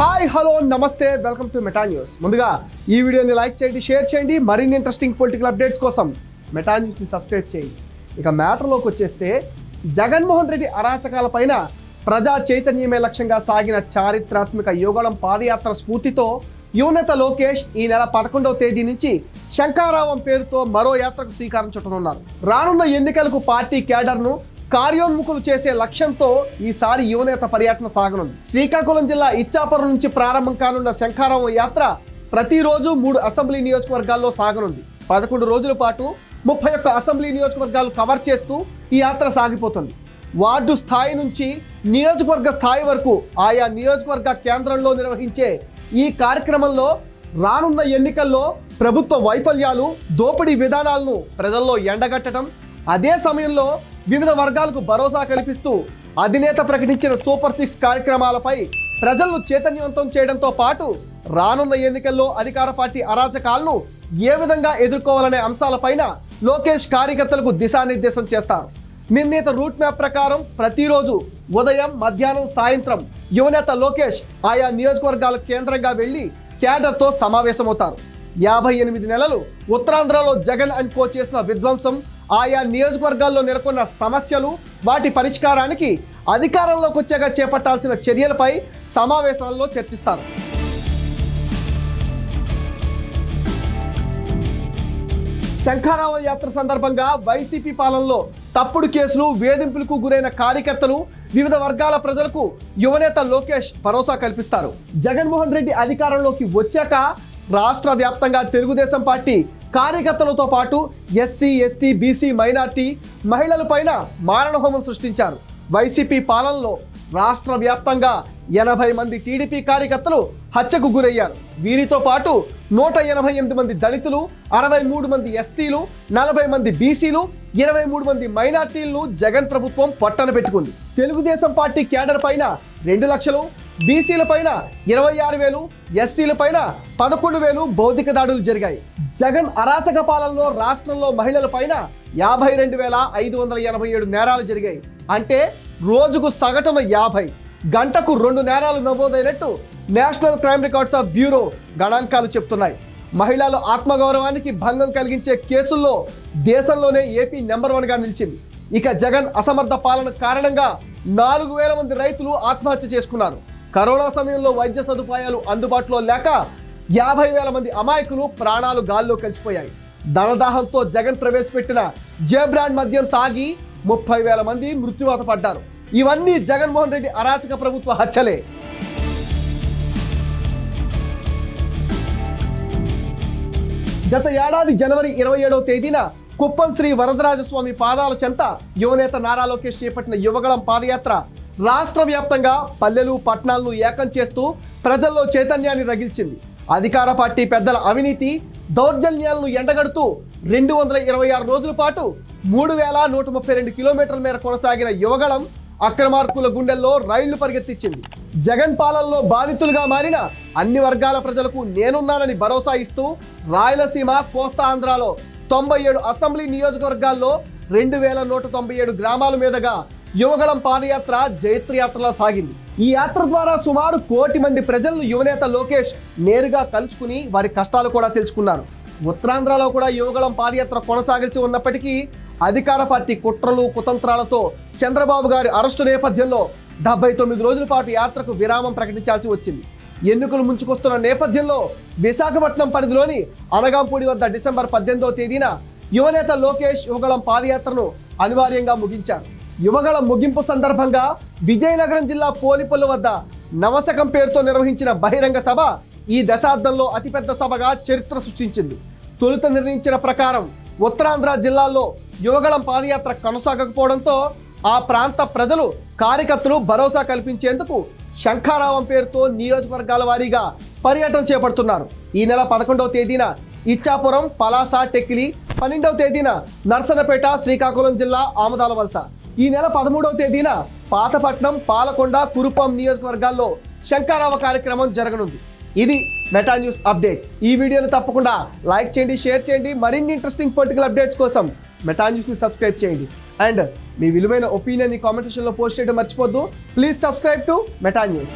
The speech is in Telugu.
హాయ్ హలో నమస్తే వెల్కమ్ టు మెటా న్యూస్. ముందుగా ఈ వీడియోని లైక్ చేయండి షేర్ చేయండి. మరిన్ని ఇంట్రెస్టింగ్ పొలిటికల్ అప్డేట్స్ కోసం మెటా న్యూస్ని సబ్స్క్రైబ్ చేయండి. ఇక మ్యాటర్లోకి వచ్చేస్తే జగన్మోహన్ రెడ్డి అరాచకాల పైన ప్రజా చైతన్యమే లక్ష్యంగా సాగిన చారిత్రాత్మక యుగళం పాదయాత్ర స్ఫూర్తితో యువనేత లోకేష్ ఈ నెల పదకొండవ తేదీ నుంచి శంకారావం పేరుతో మరో యాత్రకు శ్రీకారం చుట్టనున్నారు. రానున్న ఎన్నికలకు పార్టీ కేడర్ను కార్యోన్ముఖులు చేసే లక్ష్యంతో ఈసారి యువనేత పర్యటన సాగనుంది. శ్రీకాకుళం జిల్లా ఇచ్చాపురం నుంచి ప్రారంభం కానున్న శంఖారావం యాత్ర ప్రతిరోజు మూడు అసెంబ్లీ నియోజకవర్గాల్లో సాగనుంది. పదకొండు రోజుల పాటు ముప్పై ఒక్క అసెంబ్లీ నియోజకవర్గాలు కవర్ చేస్తూ ఈ యాత్ర సాగిపోతుంది. వార్డు స్థాయి నుంచి నియోజకవర్గ స్థాయి వరకు ఆయా నియోజకవర్గ కేంద్రంలో నిర్వహించే ఈ కార్యక్రమంలో రానున్న ఎన్నికల్లో ప్రభుత్వ వైఫల్యాలు దోపిడీ విధానాలను ప్రజల్లో ఎండగట్టడం అదే సమయంలో వివిధ వర్గాలకు భరోసా కల్పిస్తూ అధినేత ప్రకటించిన సూపర్ సిక్స్ కార్యక్రమాలపై ప్రజలను చైతన్యవంతం చేయడంతో పాటు రానున్న ఎన్నికల్లో అధికార పార్టీ అరాచకాలను ఏ విధంగా ఎదుర్కోవాలనే అంశాలపైన లోకేష్ కార్యకర్తలకు దిశానిర్దేశం చేస్తారు. నిర్ణీత రూట్ మ్యాప్ ప్రకారం ప్రతిరోజు ఉదయం మధ్యాహ్నం సాయంత్రం యువనేత లోకేష్ ఆయా నియోజకవర్గాల కేంద్రంగా వెళ్ళి క్యాడర్తో సమావేశమవుతారు. యాభై ఎనిమిది నెలలు ఉత్తరాంధ్రలో జగన్ అండ్ కో చేసిన విధ్వంసం ఆయా నియోజకవర్గాల్లో నెలకొన్న సమస్యలు వాటి పరిష్కారానికి అధికారంలోకి వచ్చాక చేపట్టాల్సిన చర్యలపై సమావేశాల్లో చర్చిస్తారు. శంఖారావం యాత్ర సందర్భంగా వైసీపీ పాలనలో తప్పుడు కేసులు వేధింపులకు గురైన కార్యకర్తలు వివిధ వర్గాల ప్రజలకు యువనేత లోకేష్ భరోసా కల్పిస్తారు. జగన్మోహన్ రెడ్డి అధికారంలోకి వచ్చాక రాష్ట్ర వ్యాప్తంగా తెలుగుదేశం పార్టీ కార్యకర్తలతో పాటు ఎస్సీ ఎస్టీ బీసీ మైనార్టీ మహిళల పైన మారణహోమం సృష్టించారు. వైసీపీ పాలనలో రాష్ట్ర వ్యాప్తంగా ఎనభై మంది టీడీపీ కార్యకర్తలు హత్యకు గురయ్యారు. వీరితో పాటు నూట ఎనభై ఎనిమిది మంది దళితులు అరవై మూడు మంది ఎస్టీలు నలభై మంది బీసీలు ఇరవై మూడు మంది మైనార్టీలను జగన్ ప్రభుత్వం పట్టన పెట్టుకుంది తెలుగుదేశం పార్టీ కేడర్ పైన రెండు లక్షలు బీసీల పైన ఇరవై ఆరు వేలు ఎస్సీల పైన పదకొండు వేలు భౌతిక దాడులు జరిగాయి. జగన్ అరాచక పాలనలో రాష్ట్రంలో మహిళల పైన యాభై రెండు వేల ఐదు వందల ఎనభై ఏడు నేరాలు జరిగాయి. అంటే రోజుకు సగటున యాభై గంటకు రెండు నేరాలు నమోదైనట్టు National Crime Records of Bureau గణాంకాలు చెప్తున్నాయి. మహిళల ఆత్మగౌరవానికి భంగం కలిగించే కేసుల్లో దేశంలోనే ఏపీ నెంబర్ వన్గా నిలిచింది. ఇక జగన్ అసమర్థ పాలన కారణంగా నాలుగు వేల మంది రైతులు ఆత్మహత్య చేసుకున్నారు. కరోనా సమయంలో వైద్య సదుపాయాలు అందుబాటులో లేక యాభై వేల మంది అమాయకులు ప్రాణాలు గాల్లో కలిసిపోయాయి. ధనదాహంతో జగన్ ప్రవేశపెట్టిన జేబ్రాండ్ మద్యం తాగి ముప్పై వేల మంది మృత్యువాత పడ్డారు. ఇవన్నీ జగన్మోహన్ రెడ్డి అరాచక ప్రభుత్వ హత్యలే. గత ఏడాది జనవరి ఇరవై ఏడవ తేదీన కుప్పం శ్రీ వరదరాజస్వామి పాదాల చెంత యువనేత నారా లోకేష్ చేపట్టిన యువగళం పాదయాత్ర రాష్ట్ర వ్యాప్తంగా పల్లెలు పట్టణాలను ఏకం చేస్తూ ప్రజల్లో చైతన్యాన్ని రగిల్చింది. అధికార పార్టీ పెద్దల అవినీతి దౌర్జన్యాలను ఎండగడుతూ రెండు వందల ఇరవై ఆరు రోజుల పాటు మూడు వేల నూట ముప్పై రెండు కిలోమీటర్ల మేర కొనసాగిన యువగళం అక్రమార్కుల గుండెల్లో రైళ్ళు పరిగెత్తించింది. జగన్ పాలనలో బాధితులుగా మారిన అన్ని వర్గాల ప్రజలకు నేనున్నానని భరోసా ఇస్తూ రాయలసీమ కోస్తా ఆంధ్రాలో తొంభై ఏడు అసెంబ్లీ నియోజకవర్గాల్లో రెండు వేల నూట తొంభై ఏడు గ్రామాల మీదుగా యువగళం పాదయాత్ర జైత్రయాత్రలా సాగింది. ఈ యాత్ర ద్వారా సుమారు కోటి మంది ప్రజలను యువనేత లోకేష్ నేరుగా కలుసుకుని వారి కష్టాలు కూడా తెలుసుకున్నారు. ఉత్తరాంధ్రలో కూడా యువగళం పాదయాత్ర కొనసాగించి ఉన్నప్పటికీ అధికార పార్టీ కుట్రలు కుతంత్రాలతో చంద్రబాబు గారి అరెస్టు నేపథ్యంలో డెబ్బై తొమ్మిది రోజుల పాటు యాత్రకు విరామం ప్రకటించాల్సి వచ్చింది. ఎన్నికలు ముంచుకొస్తున్న నేపథ్యంలో విశాఖపట్నం పరిధిలోని అనగాంపూడి వద్ద డిసెంబర్ పద్దెనిమిదవ తేదీన యువనేత లోకేష్ యువగళం పాదయాత్రను అనివార్యంగా ముగించారు. యువగళ ముగింపు సందర్భంగా విజయనగరం జిల్లా పోలిపల్లు వద్ద నవశకం పేరుతో నిర్వహించిన బహిరంగ సభ ఈ దశాబ్దంలో అతిపెద్ద సభగా చరిత్ర సృష్టించింది. తొలుత నిర్ణయించిన ప్రకారం ఉత్తరాంధ్ర జిల్లాల్లో యువగళం పాదయాత్ర కొనసాగకపోవడంతో ఆ ప్రాంత ప్రజలు కార్యకర్తలు భరోసా కల్పించేందుకు శంఖారావం పేరుతో నియోజకవర్గాల వారీగా పర్యటన చేపడుతున్నారు. ఈ నెల పదకొండవ తేదీన ఇచ్చాపురం పలాస టెక్కిలి పన్నెండవ తేదీన నర్సనపేట శ్రీకాకుళం జిల్లా ఆమదాల వలస. ఈ నెల పదమూడవ తేదీన పాతపట్నం పాలకొండ కురుపం నియోజకవర్గాల్లో శంకారావ కార్యక్రమం జరగనుంది. ఇది మెటా న్యూస్ అప్డేట్. ఈ వీడియోను తప్పకుండా లైక్ చేయండి షేర్ చేయండి. మరిన్ని ఇంట్రెస్టింగ్ పొలిటికల్ అప్డేట్స్ కోసం మెటా న్యూస్ని సబ్స్క్రైబ్ చేయండి. అండ్ మీ విలువైన ఒపీనియన్ కామెంట్ సెక్షన్లో పోస్ట్ చేయడం మర్చిపోద్దు. Please subscribe to Meta News.